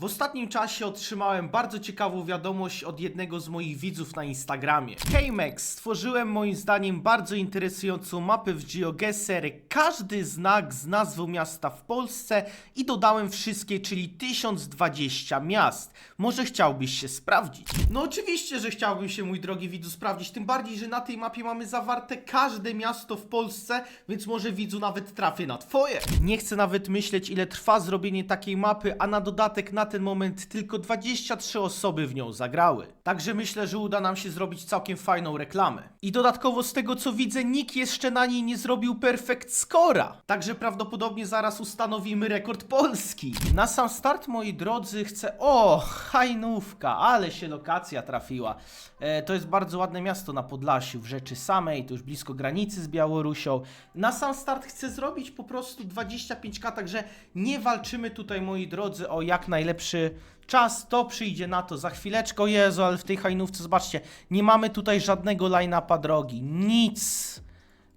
W ostatnim czasie otrzymałem bardzo ciekawą wiadomość od jednego z moich widzów na Instagramie. Hej Max, stworzyłem moim zdaniem bardzo interesującą mapę w GeoGuessr, każdy znak z nazwą miasta w Polsce i dodałem wszystkie, czyli 1020 miast. Może chciałbyś się sprawdzić? No oczywiście, że chciałbym się mój drogi widzu sprawdzić, tym bardziej, że na tej mapie mamy zawarte każde miasto w Polsce, więc może widzu nawet trafię na twoje. Nie chcę nawet myśleć ile trwa zrobienie takiej mapy, a na dodatek na ten moment tylko 23 osoby w nią zagrały. Także myślę, że uda nam się zrobić całkiem fajną reklamę. I dodatkowo z tego co widzę, nikt jeszcze na niej nie zrobił perfect scora. Także prawdopodobnie zaraz ustanowimy rekord Polski. Na sam start, moi drodzy, chcę... O, Hajnówka, ale się lokacja trafiła. E, to jest bardzo ładne miasto na Podlasiu, w rzeczy samej, to już blisko granicy z Białorusią. Na sam start chcę zrobić po prostu 25k, także nie walczymy tutaj, moi drodzy, o jak najlepszy czas, to przyjdzie na to za chwileczkę. Jezu, ale w tej hajnówce, zobaczcie, nie mamy tutaj żadnego line-upa drogi, nic.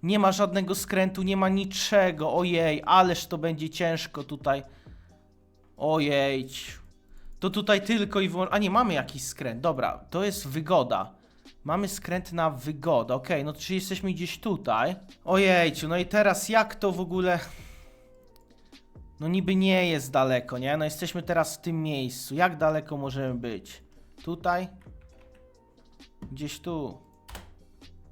Nie ma żadnego skrętu, nie ma niczego. Ojej, ależ to będzie ciężko tutaj. Ojej. To tutaj tylko i wyłącznie. A nie, mamy jakiś skręt. Dobra, to jest wygoda. Mamy skręt na wygodę. Okej, no to czyli jesteśmy gdzieś tutaj. Ojejciu, no i teraz jak to w ogóle. No niby nie jest daleko, nie? No jesteśmy teraz w tym miejscu. Jak daleko możemy być? Tutaj? Gdzieś tu.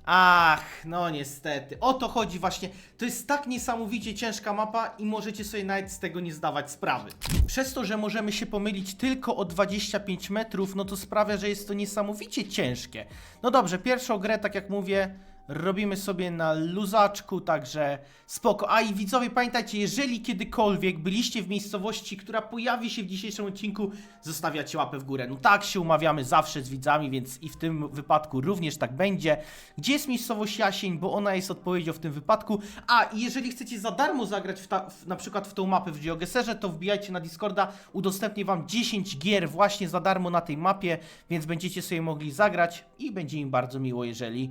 Ach, no niestety. O to chodzi właśnie. To jest tak niesamowicie ciężka mapa i możecie sobie nawet z tego nie zdawać sprawy. Przez to, że możemy się pomylić tylko o 25 metrów, no to sprawia, że jest to niesamowicie ciężkie. No dobrze, pierwszą grę, tak jak mówię, robimy sobie na luzaczku, także spoko. A i widzowie, pamiętajcie, jeżeli kiedykolwiek byliście w miejscowości, która pojawi się w dzisiejszym odcinku, zostawiacie łapę w górę. No tak się umawiamy zawsze z widzami, więc i w tym wypadku również tak będzie. Gdzie jest miejscowość Jasień, bo ona jest odpowiedzią w tym wypadku. A i jeżeli chcecie za darmo zagrać w ta, w, na przykład w tą mapę w GeoGuessrze, to wbijajcie na Discorda, udostępnię wam 10 gier właśnie za darmo na tej mapie, więc będziecie sobie mogli zagrać i będzie im bardzo miło, jeżeli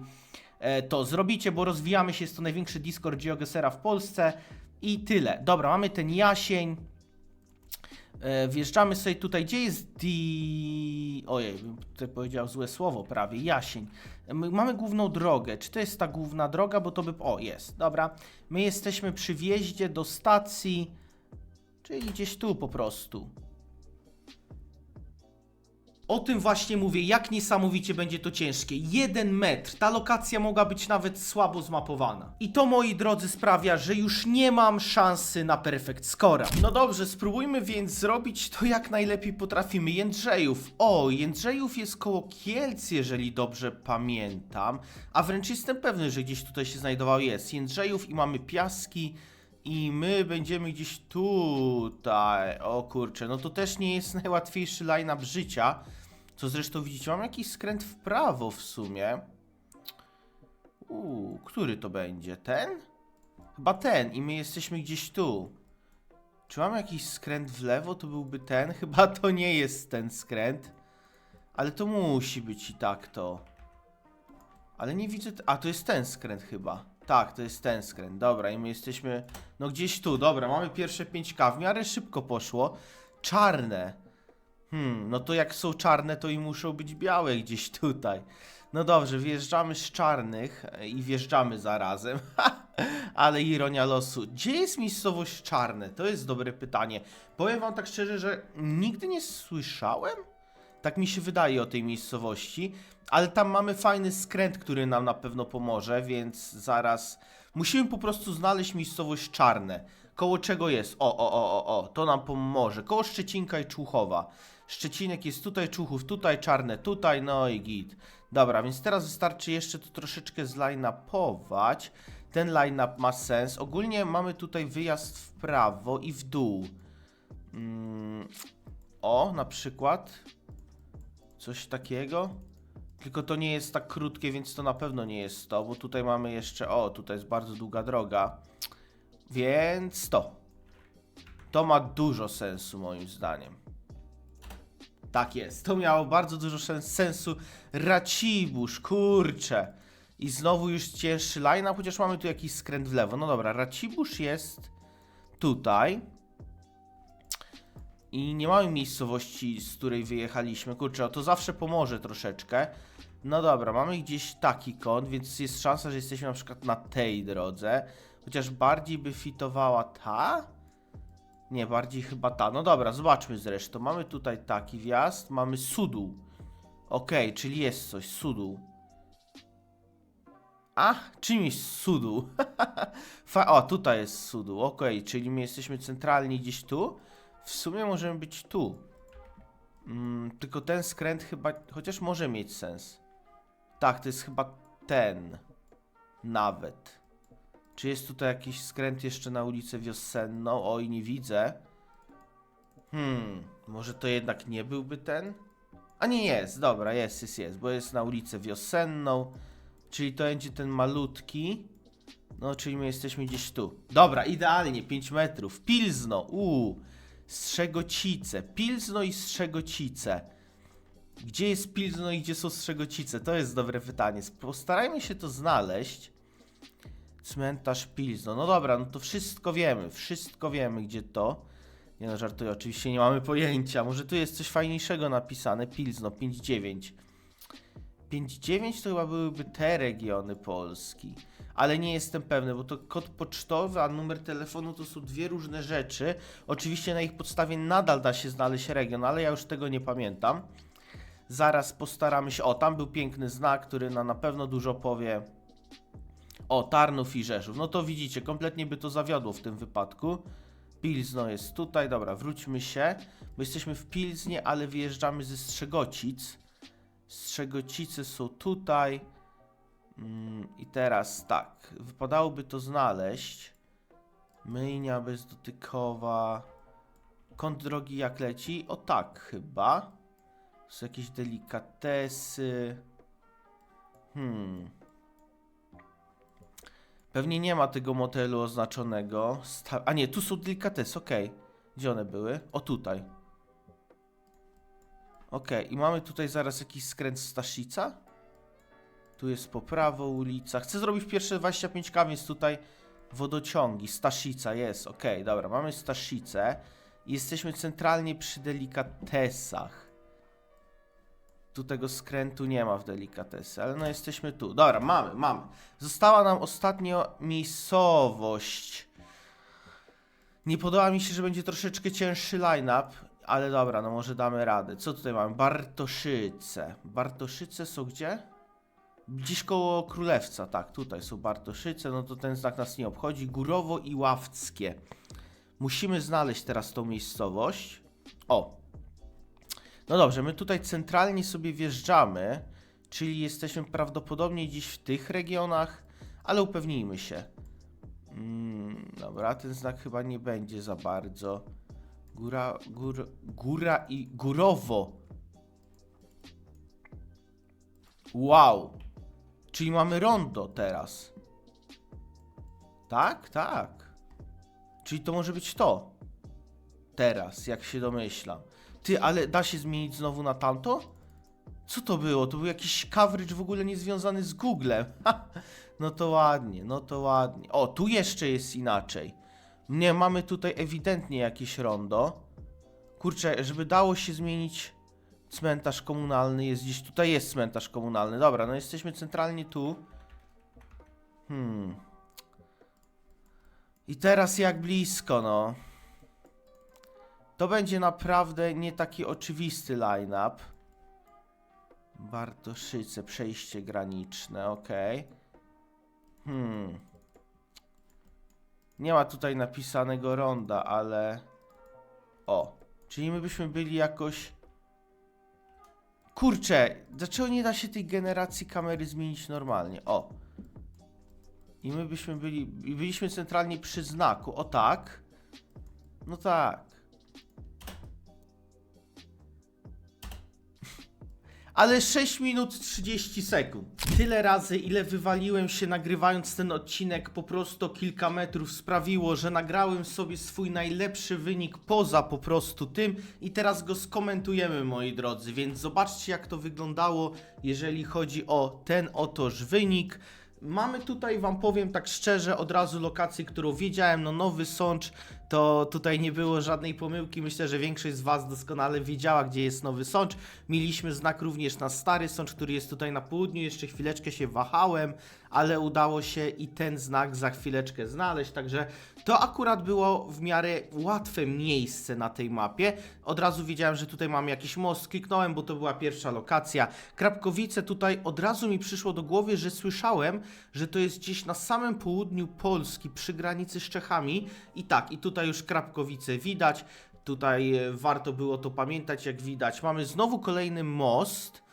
to zrobicie, bo rozwijamy się, jest to największy Discord GeoGuessera w Polsce i tyle. Dobra, mamy ten jasień. E, Wjeżdżamy sobie tutaj, gdzie jest di... Ojej, bym tutaj powiedział złe słowo prawie, jasień. My mamy główną drogę, czy to jest ta główna droga, bo to by... O, jest, dobra. My jesteśmy przy wjeździe do stacji, czyli gdzieś tu po prostu. O tym właśnie mówię, jak niesamowicie będzie to ciężkie. Jeden metr, ta lokacja mogła być nawet słabo zmapowana. I to, moi drodzy, sprawia, że już nie mam szansy na perfect scora. No dobrze, spróbujmy więc zrobić to jak najlepiej potrafimy. Jędrzejów. O, Jędrzejów jest koło Kielc, jeżeli dobrze pamiętam. A wręcz jestem pewny, że gdzieś tutaj się znajdował. Jest Jędrzejów i mamy Piaski. I my będziemy gdzieś tutaj. O kurczę, no to też nie jest najłatwiejszy line-up życia. Co zresztą widzicie, mam jakiś skręt w prawo w sumie. Uuu, który to będzie? Ten? Chyba ten i my jesteśmy gdzieś tu. Czy mam jakiś skręt w lewo? To byłby ten? Chyba to nie jest ten skręt. Ale to musi być i tak to. Ale nie widzę. A to jest ten skręt chyba. Tak, to jest ten skręt. Dobra, i my jesteśmy. No gdzieś tu. Dobra, mamy pierwsze 5K. W miarę szybko poszło. Czarne. Hmm, no to jak są czarne, to i muszą być białe gdzieś tutaj. No dobrze, wjeżdżamy z czarnych e, i wjeżdżamy zarazem. Ale ironia losu. Gdzie jest miejscowość czarne? To jest dobre pytanie. Powiem wam tak szczerze, że nigdy nie słyszałem. Tak mi się wydaje o tej miejscowości, ale tam mamy fajny skręt, który nam na pewno pomoże, więc zaraz musimy po prostu znaleźć miejscowość czarne. Koło czego jest? O, o, o, o, o, to nam pomoże. Koło Szczecinka i Człuchowa. Szczecinek jest tutaj, Człuchów tutaj, czarne tutaj, no i git. Dobra, więc teraz wystarczy jeszcze to troszeczkę zline-upować. Ten line-up ma sens. Ogólnie mamy tutaj wyjazd w prawo i w dół. Mm, o, na przykład. Coś takiego. Tylko to nie jest tak krótkie, więc to na pewno nie jest to, bo tutaj mamy jeszcze. O, tutaj jest bardzo długa droga. Więc to. To ma dużo sensu, moim zdaniem. Tak jest. To miało bardzo dużo sensu. Racibórz, kurczę. I znowu już cięższy line, chociaż mamy tu jakiś skręt w lewo. No dobra, Racibórz jest tutaj. I nie mamy miejscowości, z której wyjechaliśmy. Kurczę, to zawsze pomoże troszeczkę. No dobra, mamy gdzieś taki kąt, więc jest szansa, że jesteśmy na przykład na tej drodze. Chociaż bardziej by fitowała ta? Nie, bardziej chyba ta. No dobra, zobaczmy zresztą. Mamy tutaj taki wjazd, mamy sudół. Okej, czyli jest coś, sudół. A, czym jest sudół? Fa o, tutaj jest sudół, okej, czyli my jesteśmy centralnie gdzieś tu. W sumie możemy być tu. Mm, tylko ten skręt chyba, chociaż może mieć sens. Tak, to jest chyba ten. Nawet. Czy jest tutaj jakiś skręt jeszcze na ulicę Wiosenną? Oj, nie widzę. Hmm, może to jednak nie byłby ten? A nie jest, dobra, jest, jest, jest, bo jest na ulicę Wiosenną, czyli to będzie ten malutki. No, czyli my jesteśmy gdzieś tu. Dobra, idealnie, 5 metrów. Pilzno, uuu, Strzegocice. Pilzno i Strzegocice. Gdzie jest Pilzno i gdzie są Strzegocice? To jest dobre pytanie. Postarajmy się to znaleźć. Cmentarz Pilzno. No dobra, no to wszystko wiemy. Wszystko wiemy, gdzie to. Nie no, żartuję, oczywiście nie mamy pojęcia. Może tu jest coś fajniejszego napisane. Pilzno 5-9. 5-9 to chyba byłyby te regiony Polski. Ale nie jestem pewny, bo to kod pocztowy, a numer telefonu to są dwie różne rzeczy. Oczywiście na ich podstawie nadal da się znaleźć region, ale ja już tego nie pamiętam. Zaraz postaramy się. O, tam był piękny znak, który na, na pewno dużo powie. O, Tarnów i Rzeszów. No to widzicie, kompletnie by to zawiodło w tym wypadku. Pilzno jest tutaj, dobra, wróćmy się, bo jesteśmy w Pilznie, ale wyjeżdżamy ze Strzegocic. Strzegocice są tutaj. Mm, I teraz tak, wypadałoby to znaleźć. Myjnia bezdotykowa. Kąt drogi jak leci? O tak, chyba. Są jakieś delikatesy. Hmm. Pewnie nie ma tego motelu oznaczonego. Sta A nie, tu są delikatesy, okej. Gdzie one były? O tutaj. Okej, i mamy tutaj zaraz jakiś skręt Staszica. Tu jest po prawo ulica. Chcę zrobić pierwsze 25k, więc tutaj wodociągi. Staszica jest, okej, dobra. Mamy Staszicę. Jesteśmy centralnie przy delikatesach. Tu tego skrętu nie ma w delikatesy, ale no jesteśmy tu. Dobra, mamy, mamy. Została nam ostatnio miejscowość. Nie podoba mi się, że będzie troszeczkę cięższy line-up, ale dobra, no może damy radę. Co tutaj mamy? Bartoszyce. Bartoszyce są gdzie? Gdzieś koło Królewca, tak, tutaj są Bartoszyce, no to ten znak nas nie obchodzi. Górowo i Ławckie. Musimy znaleźć teraz tą miejscowość. O, no dobrze, my tutaj centralnie sobie wjeżdżamy, czyli jesteśmy prawdopodobnie gdzieś w tych regionach, ale upewnijmy się. Mm, dobra, ten znak chyba nie będzie za bardzo. Góra, gór, góra i górowo. Wow. Czyli mamy rondo teraz. Tak, tak. Czyli to może być to. Teraz, jak się domyślam. Ty, ale da się zmienić znowu na tamto? Co to było? To był jakiś coverage w ogóle niezwiązany z Googlem. No to ładnie, no to ładnie. O, tu jeszcze jest inaczej. Nie, mamy tutaj ewidentnie jakieś rondo. Kurczę, żeby dało się zmienić cmentarz komunalny, jest gdzieś, tutaj jest cmentarz komunalny. Dobra, no jesteśmy centralnie tu. Hmm. I teraz jak blisko, no. To będzie naprawdę nie taki oczywisty line-up. Bartoszyce, przejście graniczne, ok. Hmm. Nie ma tutaj napisanego ronda, ale... O, czyli my byśmy byli jakoś... Kurczę, dlaczego nie da się tej generacji kamery zmienić normalnie? O. I my byśmy byli... Byliśmy centralnie przy znaku, o tak. No tak. Ale 6 minut 30 sekund. Tyle razy, ile wywaliłem się nagrywając ten odcinek, po prostu kilka metrów sprawiło, że nagrałem sobie swój najlepszy wynik poza po prostu tym i teraz go skomentujemy, moi drodzy, więc zobaczcie jak to wyglądało, jeżeli chodzi o ten otoż wynik. Mamy tutaj, wam powiem tak szczerze, od razu lokację, którą wiedziałem, no Nowy Sącz, to tutaj nie było żadnej pomyłki. Myślę, że większość z Was doskonale wiedziała, gdzie jest Nowy Sącz. Mieliśmy znak również na Stary Sącz, który jest tutaj na południu. Jeszcze chwileczkę się wahałem, ale udało się i ten znak za chwileczkę znaleźć. Także to akurat było w miarę łatwe miejsce na tej mapie. Od razu wiedziałem, że tutaj mam jakiś most. Kliknąłem, bo to była pierwsza lokacja. Krapkowice tutaj od razu mi przyszło do głowy, że słyszałem, że to jest gdzieś na samym południu Polski, przy granicy z Czechami. I tak, i tutaj już Krapkowice widać. Tutaj e, warto było to pamiętać, jak widać. Mamy znowu kolejny most.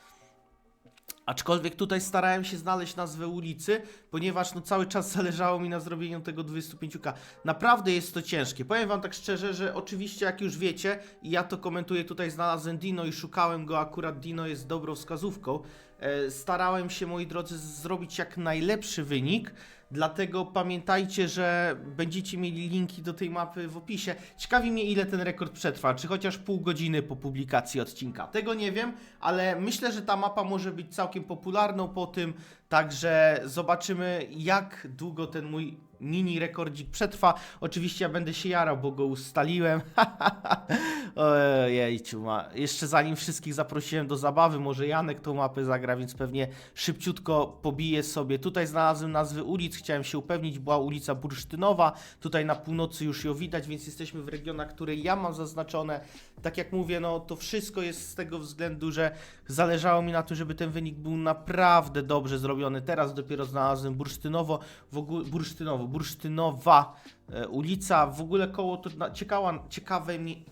Aczkolwiek tutaj starałem się znaleźć nazwę ulicy, ponieważ no cały czas zależało mi na zrobieniu tego 25K. Naprawdę jest to ciężkie. Powiem wam tak szczerze, że oczywiście jak już wiecie, i ja to komentuję tutaj, znalazłem Dino i szukałem go, akurat Dino jest dobrą wskazówką. E, starałem się, moi drodzy, zrobić jak najlepszy wynik, dlatego pamiętajcie, że będziecie mieli linki do tej mapy w opisie. Ciekawi mnie, ile ten rekord przetrwa, czy chociaż pół godziny po publikacji odcinka. Tego nie wiem, ale myślę, że ta mapa może być całkiem popularną po tym, także zobaczymy, jak długo ten mój mini rekordzik przetrwa. Oczywiście ja będę się jarał, bo go ustaliłem. Ojejciu, ma. Jeszcze zanim wszystkich zaprosiłem do zabawy, może Janek tą mapę zagra, więc pewnie szybciutko pobiję sobie. Tutaj znalazłem nazwy ulic, chciałem się upewnić, była ulica Bursztynowa, tutaj na północy już ją widać, więc jesteśmy w regionach, które ja mam zaznaczone. Tak jak mówię, no to wszystko jest z tego względu, że zależało mi na tym, żeby ten wynik był naprawdę dobrze zrobiony. Teraz dopiero znalazłem Bursztynowo, w ogóle Bursztynowo, Bursztynowa e, ulica, w ogóle koło to ciekawa, ciekawe mi...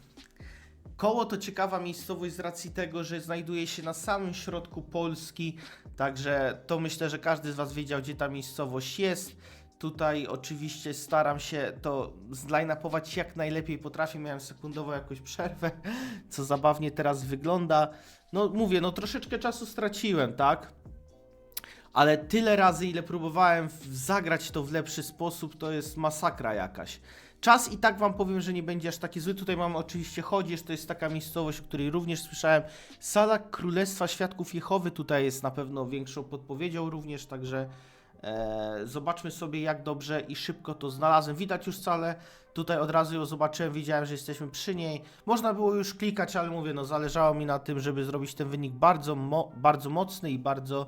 Koło to ciekawa miejscowość z racji tego, że znajduje się na samym środku Polski, także to myślę, że każdy z Was wiedział, gdzie ta miejscowość jest. Tutaj oczywiście staram się to zline-upować jak najlepiej potrafię. Miałem sekundową jakąś przerwę, co zabawnie teraz wygląda. No mówię, no troszeczkę czasu straciłem, tak? ale tyle razy, ile próbowałem zagrać to w lepszy sposób, to jest masakra jakaś. Czas i tak wam powiem, że nie będzie aż taki zły. Tutaj mamy oczywiście Chodzież, to jest taka miejscowość, o której również słyszałem. Sala Królestwa Świadków Jehowy tutaj jest na pewno większą podpowiedzią również, także e, zobaczmy sobie jak dobrze i szybko to znalazłem. Widać już salę, tutaj od razu ją zobaczyłem, widziałem, że jesteśmy przy niej. Można było już klikać, ale mówię, no zależało mi na tym, żeby zrobić ten wynik bardzo, mo bardzo mocny i bardzo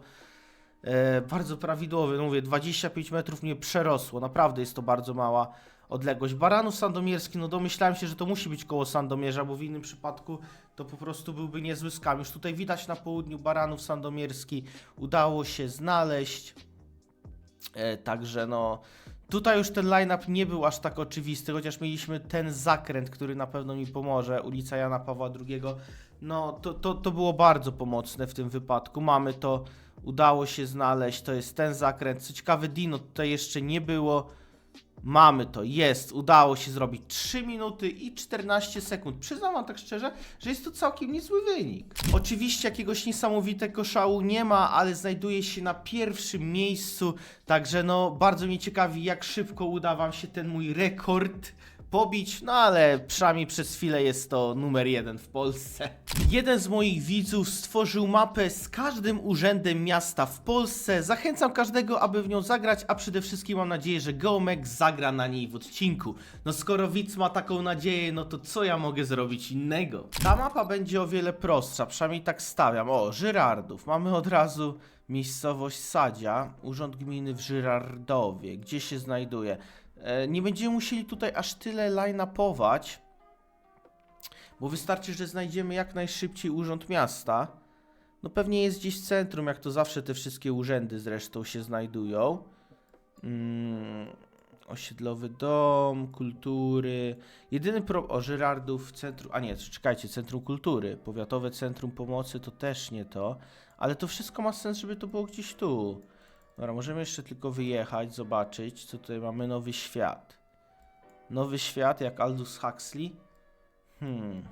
e, bardzo prawidłowy. No mówię, 25 metrów mnie przerosło. Naprawdę jest to bardzo mała odległość. Baranów Sandomierski, no domyślałem się, że to musi być koło Sandomierza, bo w innym przypadku to po prostu byłby niezły skam. Już tutaj widać na południu Baranów Sandomierski. Udało się znaleźć. E, także no. Tutaj już ten line-up nie był aż tak oczywisty, chociaż mieliśmy ten zakręt, który na pewno mi pomoże, ulica Jana Pawła II. No, to, to, to było bardzo pomocne w tym wypadku. Mamy to, udało się znaleźć, to jest ten zakręt. Co ciekawe, Dino tutaj jeszcze nie było. Mamy to, jest, udało się zrobić 3 minuty i 14 sekund. Przyznam wam tak szczerze, że jest to całkiem niezły wynik. Oczywiście jakiegoś niesamowitego szału nie ma, ale znajduje się na pierwszym miejscu, także no bardzo mnie ciekawi jak szybko uda wam się ten mój rekord pobić, no ale przynajmniej przez chwilę jest to numer jeden w Polsce. Jeden z moich widzów stworzył mapę z każdym urzędem miasta w Polsce. Zachęcam każdego, aby w nią zagrać, a przede wszystkim mam nadzieję, że Geomek zagra na niej w odcinku. No skoro widz ma taką nadzieję, no to co ja mogę zrobić innego? Ta mapa będzie o wiele prostsza, przynajmniej tak stawiam. O, Żyrardów. Mamy od razu miejscowość Sadzia, urząd gminy w Żyrardowie. Gdzie się znajduje? E, Nie będziemy musieli tutaj aż tyle line-upować, bo wystarczy, że znajdziemy jak najszybciej urząd miasta. No pewnie jest gdzieś w centrum, jak to zawsze te wszystkie urzędy zresztą się znajdują. Mm, osiedlowy dom, kultury. Jedyny pro... O, Żyrardów, centrum... A nie, czekajcie, centrum kultury. Powiatowe centrum pomocy to też nie to. Ale to wszystko ma sens, żeby to było gdzieś tu. Dobra, możemy jeszcze tylko wyjechać, zobaczyć, co tutaj mamy. Nowy świat. Nowy świat, jak Aldous Huxley. Hmm.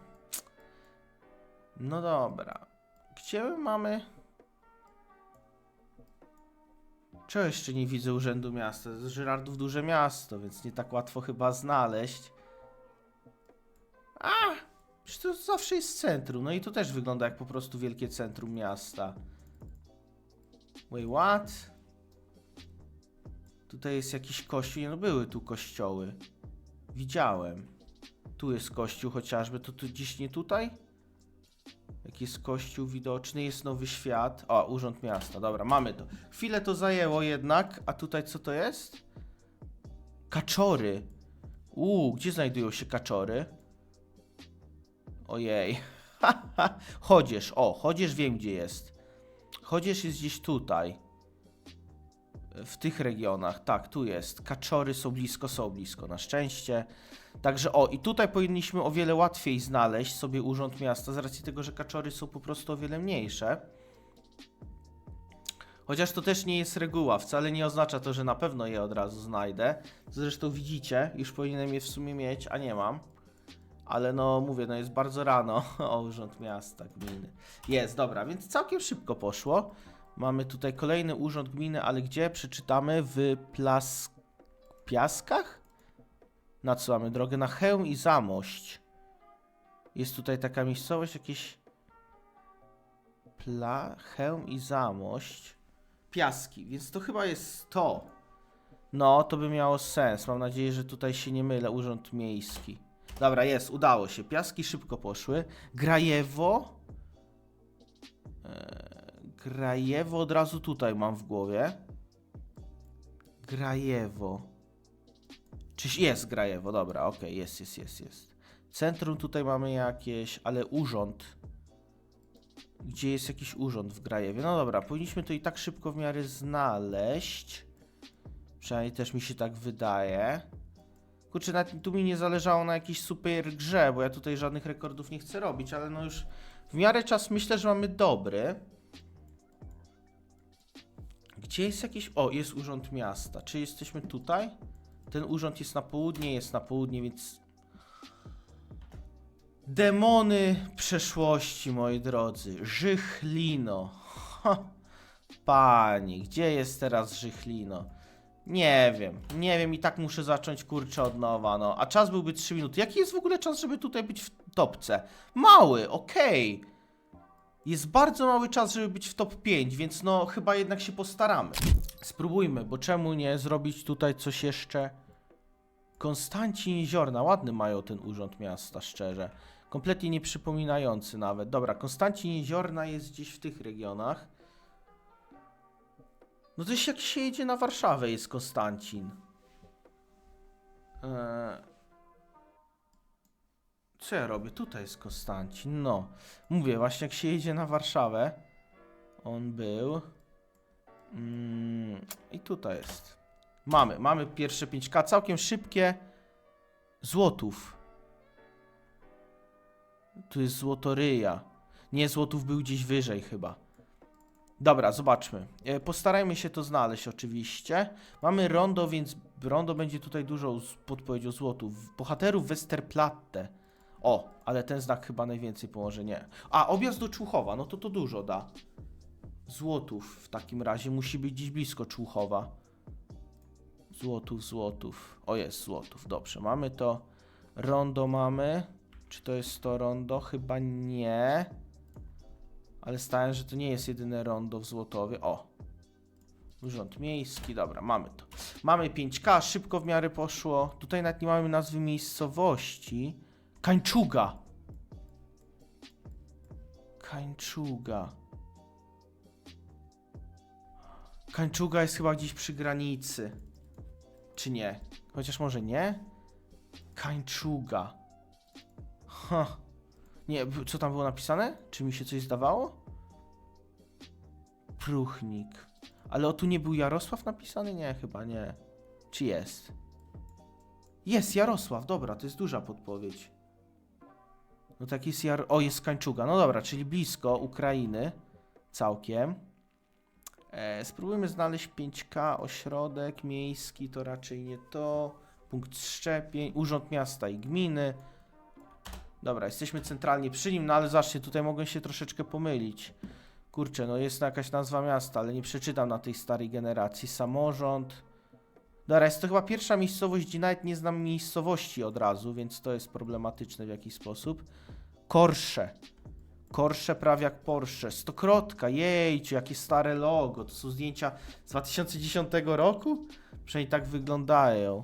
No dobra. Gdzie my mamy... Czego jeszcze nie widzę Urzędu Miasta? Z Żyrardów duże miasto, więc nie tak łatwo chyba znaleźć. A! Przecież to zawsze jest centrum. No i to też wygląda jak po prostu wielkie centrum miasta. Wait, what? Tutaj jest jakiś kościół. No były tu kościoły. Widziałem. Tu jest kościół chociażby, to tu gdzieś nie tutaj? Jak jest kościół widoczny, jest nowy świat. O, urząd miasta, dobra, mamy to. Chwilę to zajęło jednak, a tutaj co to jest? Kaczory. Uuu, gdzie znajdują się kaczory? Ojej. Chodzież, o, chodzież wiem gdzie jest. Chodzież jest gdzieś tutaj. W tych regionach, tak, tu jest. Kaczory są blisko, są blisko, na szczęście. Także o, i tutaj powinniśmy o wiele łatwiej znaleźć sobie urząd miasta, z racji tego, że kaczory są po prostu o wiele mniejsze. Chociaż to też nie jest reguła, wcale nie oznacza to, że na pewno je od razu znajdę. Zresztą widzicie, już powinienem je w sumie mieć, a nie mam. Ale no mówię, no jest bardzo rano. O, urząd miasta, gminy. Jest, dobra, więc całkiem szybko poszło. Mamy tutaj kolejny urząd gminy, ale gdzie? Przeczytamy w Plas... Piaskach? Na co mamy drogę? Na Chełm i Zamość. Jest tutaj taka miejscowość, jakieś... Pla... Chełm i Zamość. Piaski, więc to chyba jest to. No, to by miało sens. Mam nadzieję, że tutaj się nie mylę. Urząd Miejski. Dobra, jest, udało się. Piaski szybko poszły. Grajewo. Grajewo od razu tutaj mam w głowie. Grajewo. Czyś jest Grajewo, dobra, okej, jest, jest, jest, jest. Centrum tutaj mamy jakieś, ale urząd. Gdzie jest jakiś urząd w Grajewie? No dobra, powinniśmy to i tak szybko w miarę znaleźć. Przynajmniej też mi się tak wydaje. Kurczę, nawet tu mi nie zależało na jakiejś super grze, bo ja tutaj żadnych rekordów nie chcę robić, ale no już w miarę czas myślę, że mamy dobry. Gdzie jest jakiś... O, jest urząd miasta. Czy jesteśmy tutaj? Ten urząd jest na południe, jest na południe, więc... Demony przeszłości, moi drodzy. Żychlino. Ha. Pani, gdzie jest teraz Żychlino? Nie wiem, nie wiem i tak muszę zacząć kurczę od nowa, no. A czas byłby 3 minuty. Jaki jest w ogóle czas, żeby tutaj być w topce? Mały, okej. Jest bardzo mały czas, żeby być w top 5, więc no chyba jednak się postaramy. Spróbujmy, bo czemu nie zrobić tutaj coś jeszcze? Konstancin Jeziorna, ładny mają ten urząd miasta, szczerze. Kompletnie nie przypominający nawet. Dobra, Konstancin Jeziorna jest gdzieś w tych regionach. No to jest jak się jedzie na Warszawę, jest Konstancin. Eee... Co ja robię? Tutaj jest Konstancin. No. Mówię, właśnie jak się jedzie na Warszawę. On był. Mm, I tutaj jest. Mamy, mamy pierwsze 5K. Całkiem szybkie. Złotów. Tu jest złotoryja. Nie, złotów był gdzieś wyżej chyba. Dobra, zobaczmy. E, Postarajmy się to znaleźć oczywiście. Mamy rondo, więc rondo będzie tutaj dużo podpowiedzią złotów. Bohaterów Westerplatte. O, ale ten znak chyba najwięcej pomoże, nie. A, objazd do Człuchowa, no to to dużo da. Złotów w takim razie musi być gdzieś blisko Człuchowa. Złotów, złotów. O, jest złotów, dobrze, mamy to. Rondo mamy. Czy to jest to rondo? Chyba nie. Ale stałem, że to nie jest jedyne rondo w Złotowie. O. Urząd miejski, dobra, mamy to. Mamy 5K, szybko w miarę poszło. Tutaj nawet nie mamy nazwy miejscowości. Kańczuga. Kańczuga. Kańczuga jest chyba gdzieś przy granicy. Czy nie? Chociaż może nie? Kańczuga. Ha. Nie, co tam było napisane? Czy mi się coś zdawało? Pruchnik. Ale o tu nie był Jarosław napisany? Nie, chyba nie. Czy jest? Jest Jarosław, dobra, to jest duża podpowiedź. No tak jest. O, jest Kańczuga. No dobra, czyli blisko Ukrainy. Całkiem. E, spróbujmy znaleźć 5K, ośrodek miejski, to raczej nie to. Punkt szczepień, urząd miasta i gminy. Dobra, jesteśmy centralnie przy nim, no ale zobaczcie, tutaj mogę się troszeczkę pomylić. Kurczę, no jest jakaś nazwa miasta, ale nie przeczytam na tej starej generacji. Samorząd. Dobra, jest to chyba pierwsza miejscowość, gdzie nawet nie znam miejscowości od razu, więc to jest problematyczne w jakiś sposób. Korsze. Korsze prawie jak Porsche. Stokrotka, jejciu, jakie stare logo. To są zdjęcia z 2010 roku? Przynajmniej tak wyglądają.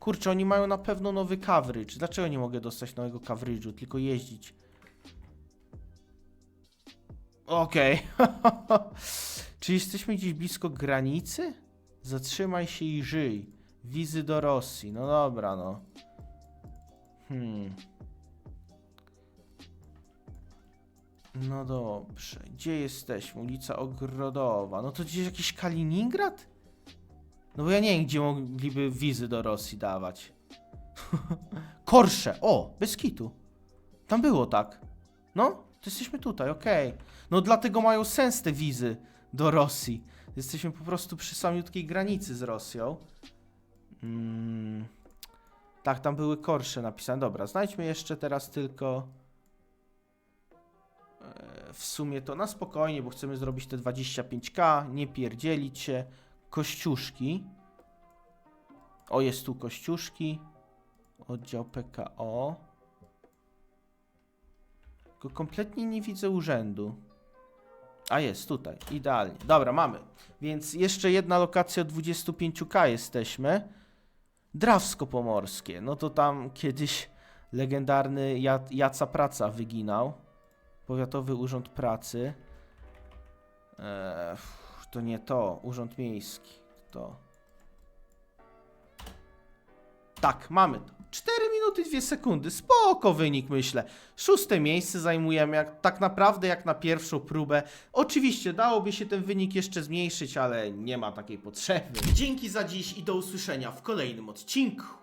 Kurczę, oni mają na pewno nowy coverage. Dlaczego nie mogę dostać nowego coverage'u, tylko jeździć? Okej. Czy jesteśmy gdzieś blisko granicy? Zatrzymaj się i żyj. Wizy do Rosji. No dobra, no. Hmm. No dobrze. Gdzie jesteśmy? Ulica Ogrodowa. No to gdzieś jakiś Kaliningrad? No bo ja nie wiem, gdzie mogliby wizy do Rosji dawać. Korsze! O! Bez. Tam było tak. No, to jesteśmy tutaj, okej. No dlatego mają sens te wizy do Rosji. Jesteśmy po prostu przy samiutkiej granicy z Rosją. Mm. Tak, tam były korsze napisane. Dobra, znajdźmy jeszcze teraz tylko e, w sumie to na spokojnie, bo chcemy zrobić te 25k, nie pierdzielić się. Kościuszki. O, jest tu Kościuszki. Oddział PKO. Tylko kompletnie nie widzę urzędu. A jest tutaj, idealnie. Dobra, mamy. Więc jeszcze jedna lokacja od 25k jesteśmy. Drawsko-Pomorskie. No to tam kiedyś legendarny Ja- Jaca Praca wyginał. Powiatowy Urząd Pracy. Eee, to nie to. Urząd Miejski. To. Tak, mamy to. 4 minuty 2 sekundy. Spoko wynik, myślę. Szóste miejsce zajmujemy jak, tak naprawdę jak na pierwszą próbę. Oczywiście dałoby się ten wynik jeszcze zmniejszyć, ale nie ma takiej potrzeby. Dzięki za dziś i do usłyszenia w kolejnym odcinku.